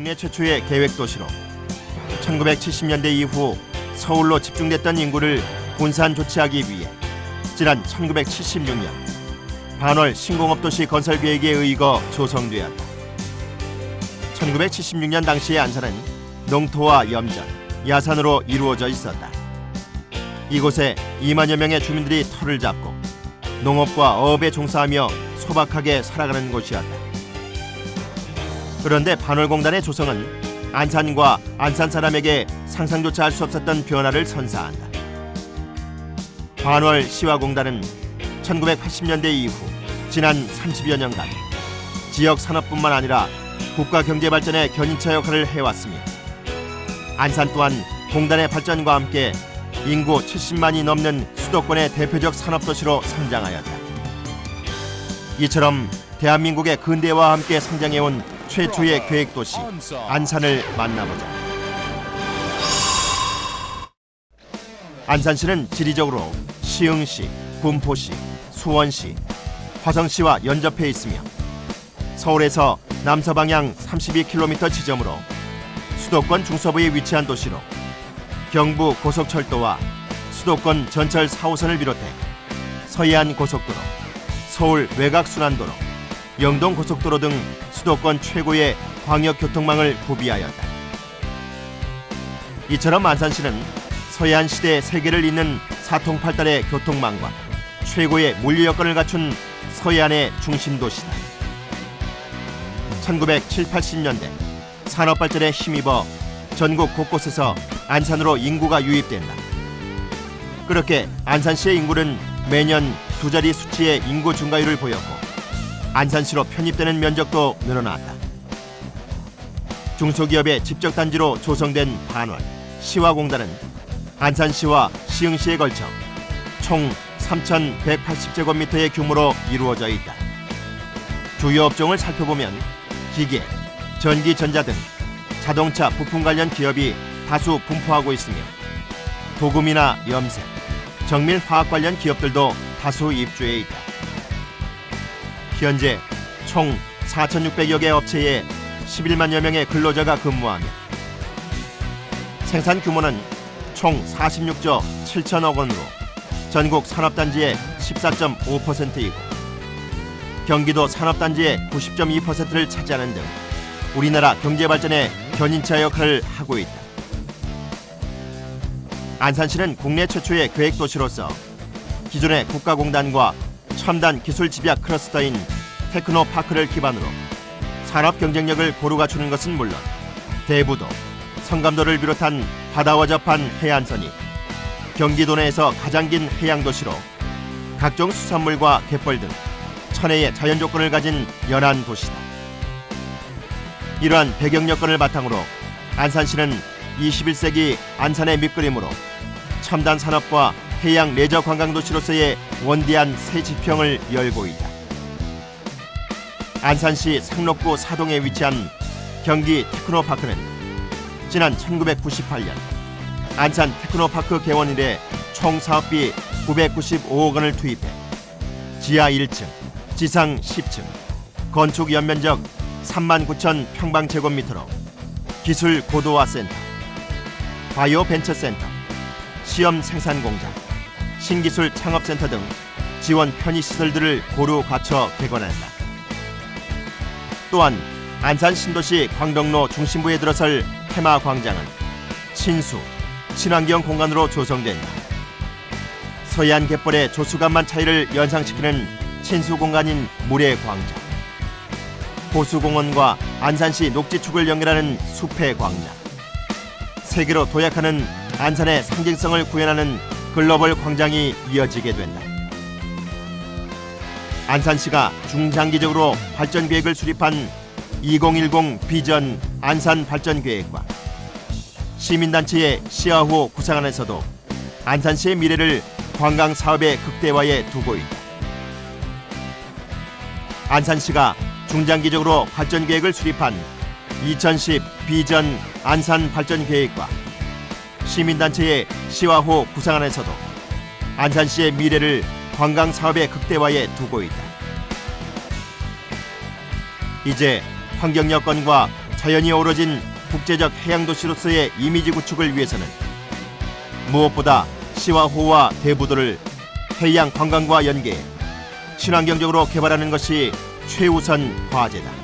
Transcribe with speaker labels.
Speaker 1: 국내 최초의 계획 도시로 1970년대 이후 서울로 집중됐던 인구를 분산 조치하기 위해 지난 1976년 반월 신공업 도시 건설 계획에 의거 조성되었다. 1976년 당시의 안산은 농토와 염전, 야산으로 이루어져 있었다. 이곳에 2만여 명의 주민들이 터를 잡고 농업과 어업에 종사하며 소박하게 살아가는 곳이었다. 그런데 반월공단의 조성은 안산과 안산 사람에게 상상조차 할 수 없었던 변화를 선사한다. 반월 시화공단은 1980년대 이후 지난 30여 년간 지역 산업뿐만 아니라 국가 경제 발전의 견인차 역할을 해왔으며 안산 또한 공단의 발전과 함께 인구 70만이 넘는 수도권의 대표적 산업도시로 성장하였다. 이처럼 대한민국의 근대화와 함께 성장해온 최초의 계획 도시 안산을 만나보자. 안산시는 지리적으로 시흥시, 군포시, 수원시, 화성시와 연접해 있으며 서울에서 남서방향 32km 지점으로 수도권 중서부에 위치한 도시로 경부 고속철도와 수도권 전철 4호선을 비롯해 서해안 고속도로, 서울 외곽순환도로, 영동 고속도로 등 수도권 최고의 광역 교통망을 구비하였다. 이처럼 안산시는 서해안 시대 세계를 잇는 사통팔달의 교통망과 최고의 물류 여건을 갖춘 서해안의 중심 도시다. 1970, 80년대 산업 발전에 힘입어 전국 곳곳에서 안산으로 인구가 유입된다. 그렇게 안산시의 인구는 매년 두 자리 수치의 인구 증가율을 보였고 안산시로 편입되는 면적도 늘어났다. 중소기업의 집적 단지로 조성된 반월 시화공단은 안산시와 시흥시에 걸쳐 총 3,180제곱미터의 규모로 이루어져 있다. 주요 업종을 살펴보면 기계, 전기, 전자 등 자동차 부품 관련 기업이 다수 분포하고 있으며 도금이나 염색, 정밀 화학 관련 기업들도 다수 입주해 있다. 현재 총 4,600여 개 업체에 11만여 명의 근로자가 근무하며 생산 규모는 총 46조 7천억 원으로 전국 산업단지의 14.5%이고 경기도 산업단지의 90.2%를 차지하는 등 우리나라 경제 발전의 견인차 역할을 하고 있다. 안산시는 국내 최초의 계획 도시로서 기존의 국가공단과 첨단 기술 집약 클러스터인 테크노파크를 기반으로 산업 경쟁력을 고루 갖추는 것은 물론 대부도, 성감도를 비롯한 바다와 접한 해안선이 경기도 내에서 가장 긴 해양 도시로 각종 수산물과 갯벌 등 천혜의 자연 조건을 가진 연안 도시다. 이러한 배경 여건을 바탕으로 안산시는 21세기 안산의 밑그림으로 첨단 산업과 해양 레저 관광 도시로서의 원대한 새 지평을 열고 있다. 안산시 상록구 사동에 위치한 경기 테크노파크는 지난 1998년 안산 테크노파크 개원 이래 총 사업비 995억 원을 투입해 지하 1층, 지상 10층, 건축 연면적 3만 9천 평방제곱미터로 기술 고도화 센터, 바이오 벤처 센터, 시험 생산 공장, 신기술 창업센터 등 지원 편의 시설들을 고루 갖춰 개관한다. 또한 안산 신도시 광덕로 중심부에 들어설 테마 광장은 친수, 친환경 공간으로 조성된다. 서해안 갯벌의 조수간만 차이를 연상시키는 친수 공간인 물의 광장. 호수공원과 안산시 녹지축을 연결하는 숲의 광장. 세계로 도약하는 안산의 상징성을 구현하는 글로벌 광장이 이어지게 된다. 안산시가 중장기적으로 발전 계획을 수립한 2010 비전 안산 발전 계획과 시민단체의 시아호 구상안에서도 안산시의 미래를 관광 사업의 극대화에 두고 있다. 안산시가 중장기적으로 발전 계획을 수립한 2010 비전 안산 발전 계획과 시민단체의 시화호 구상안에서도 안산시의 미래를 관광 사업의 극대화에 두고 있다. 이제 환경 여건과 자연이 어우러진 국제적 해양 도시로서의 이미지 구축을 위해서는 무엇보다 시와 호와 대부도를 해양 관광과 연계해 친환경적으로 개발하는 것이 최우선 과제다.